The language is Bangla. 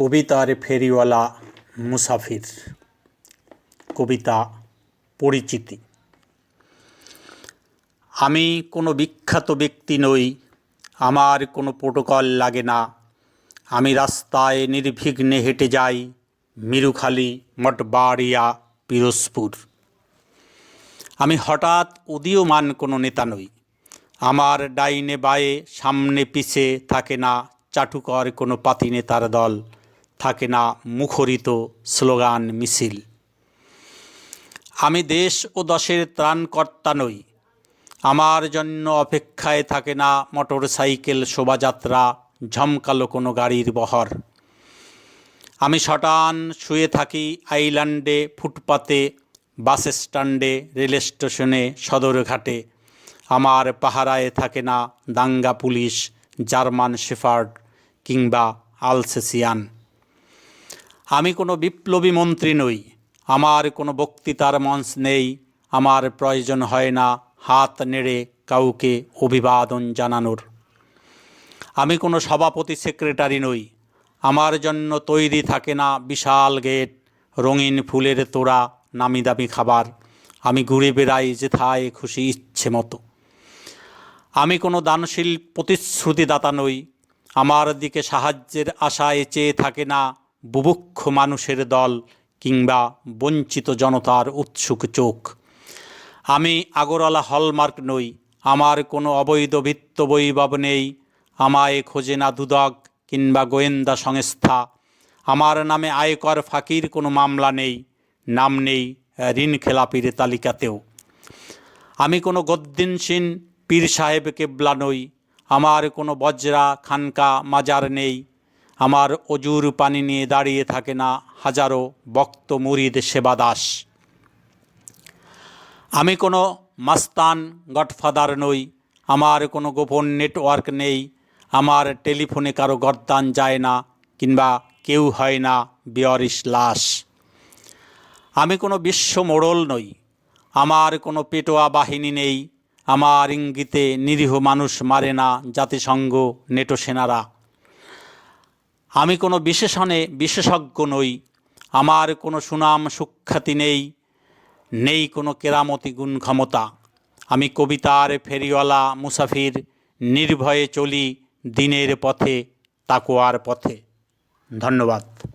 কবিতার ফেরিওয়ালা মুসাফির। কবিতা পরিচিতি। আমি কোনো বিখ্যাত ব্যক্তি নই, আমার কোনো প্রোটোকল লাগে না। আমি রাস্তায় নির্বিঘ্নে হেঁটে যাই, মিরুখালি, মঠবাড়িয়া, পিরোজপুর। আমি হঠাৎ উদীয়মান কোনো নেতা নই। আমার ডাইনে বায়ে সামনে পিছে থাকে না চাটুকর কোনো পাতি নেতার দল। থাকে না মুখরিত স্লোগান মিছিল। আমি দেশ ও দশের ত্রাণকর্তা নই। আমার জন্য অপেক্ষায় থাকে না মোটর সাইকেল শোভাযাত্রা, ঝমকালো কোনো গাড়ির বহর। আমি শটান শুয়ে থাকি আইল্যান্ডে, ফুটপাতে, বাস স্ট্যান্ডে, রেল স্টেশনে সদরঘাটে আমার পাহারায় থাকে না দাঙ্গা পুলিশ, জার্মান শেফার্ড কিংবা আলসেসিয়ান। আমি কোনো বিপ্লবী মন্ত্রী নই। আমার কোনো বক্তৃতার মঞ্চ নেই। আমার প্রয়োজন হয় না হাত নেড়ে কাউকে অভিবাদন জানানোর। আমি কোনো সভাপতি সেক্রেটারি নই। আমার জন্য তৈরি থাকে না বিশাল গেট, রঙিন ফুলের তোড়া, নামি দামি খাবার। আমি ঘুরে বেড়াই যেথায় খুশি ইচ্ছে মতো। আমি কোনো দানশীল প্রতিশ্রুতিদাতা নই। আমার দিকে সাহায্যের আশায় চেয়ে থাকে না বুভুক্ষ মানুষের দল কিংবা বঞ্চিত জনতার উৎসুক চোখ। আমি আগরওয়ালা হলমার্ক নই, আমার কোনো অবৈধ ভিত্ত বৈভব নেই, আমায় খোঁজে না দুদক কিংবা গোয়েন্দা সংস্থা। আমার নামে আয়কর ফাঁকির কোনো মামলা নেই, নাম নেই ঋণ খেলাপির তালিকাতেও। আমি কোনো গদ্দিনসীন, পীর সাহেব কেবলা নই, আমার কোনো বজ্রা, খানকা, মাজার নেই আমার অজুর পানি নিয়ে দাঁড়িয়ে থাকে না হাজারো বক্ত মুরিদ সেবা দাস আমি কোনো মাস্তান গডফাদার নই, আমার কোনো গোপন নেটওয়ার্ক নেই, আমার টেলিফোনে কারও গরদান যায় না কিংবা কেউ হয় না বিয়রিস লাশ। আমি কোনো বিশ্ব মোড়ল নই, আমার কোনো পেটোয়া বাহিনী নেই, আমার ইঙ্গিতে নিরীহ মানুষ মারে না জাতিসংঘ নেটো সেনারা আমি কোনো বিশেষণে বিশেষজ্ঞ নই। আমার কোনো সুনাম সুখ্যাতি নেই। নেই কোনো কেরামতি গুণ ক্ষমতা। আমি কবিতার ফেরিওয়ালা মুসাফির নির্ভয়ে চলি দিনের পথে তাকোয়ার পথে। ধন্যবাদ।